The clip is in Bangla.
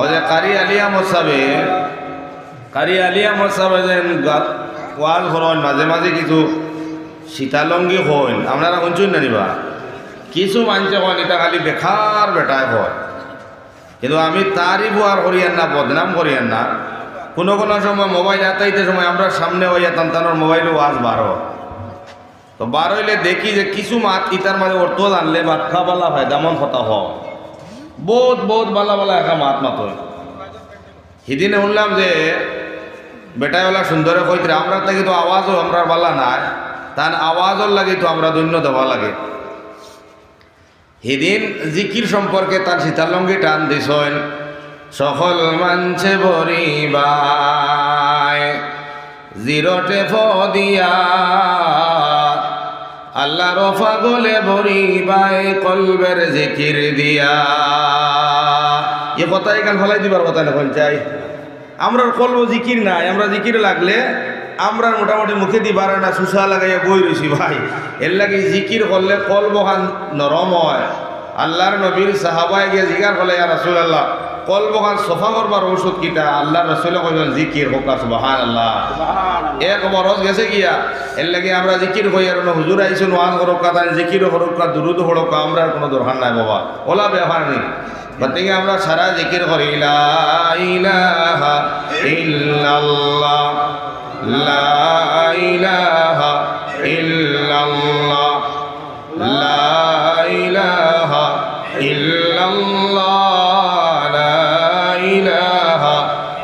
ও যে কারি আলিয়া মসাবে, কারি আলিয়া মসাবে যেন গা- ওয়াল হরণ মাঝে মাঝে কিছু সীতালঙ্গি হইন। আপনারা শুনছুন না কিছু মানছে হন এটা খালি বেকার বেটায় হয় কিন্তু আমি তারই বুয়ার করিয়ান না, বদনাম করিয়ান না। কোনো কোনো সময় মোবাইল আতাইতে সময় আমরা সামনে হইয়া তান্তানোর মোবাইল ওয়াজ বারো। তো বার হইলে দেখি যে কিছু মাত ইতার মাঝে অর্থ জানলে মাথা বালা হয়, দামন কথা হ বহুত বহুত বালা বালা একা মাত হয় সেদিনে শুনলাম যে বেটাওয়ালা সুন্দরে কইতে আমরা তাকে তো আওয়াজও আমরা বালা নাই। তার আওয়াজও লাগে তো আমরা দৈন্য দেওয়া লাগে। সেদিন জিকির সম্পর্কে তার সীতালঙ্গি টান দিছেন, সকল মানছে বরিবাই জিরোটে ফদিয়া আল্লাহ রফা গলে বরিবাই কলবের জিকির দিয়া। এ কথা এখান ফলাই দিবার কথা না চাই। আমরা কলব জিকির নাই, আমরা জিকির লাগলে আমরা মোটামুটি মুখে দিবার না সুসা লাগাইয়া বই রইছি ভাই। এর লাগে জিকির করলে কলব খান নরম হয়। আল্লাহর নবীর সাহাবায় গিয়ে জিগার করলে ইয়া রাসুল আল্লাহ কলব খান সফা করবার ঔষধ কিটা আল্লাহ রসুল কইবেন জিকির হোকা সুবাহান আল্লাহ এক বরস গেছে গিয়া এর লাগে আমরা জিকির হই আর হুজুর আইসুন ওয়ান করুকা তাই জিকির হরুকা দুরুদ হরুকা আমরা কোনো দরকার নাই বাবা। ওলা ব্যবহার নেই গতিকে আমরা সারা জিকির করি লা ইলাহা ইল্লাল্লাহ লা ইলাহা ইল্লাল্লাহ লা ইলাহা ইল্লাল্লাহ।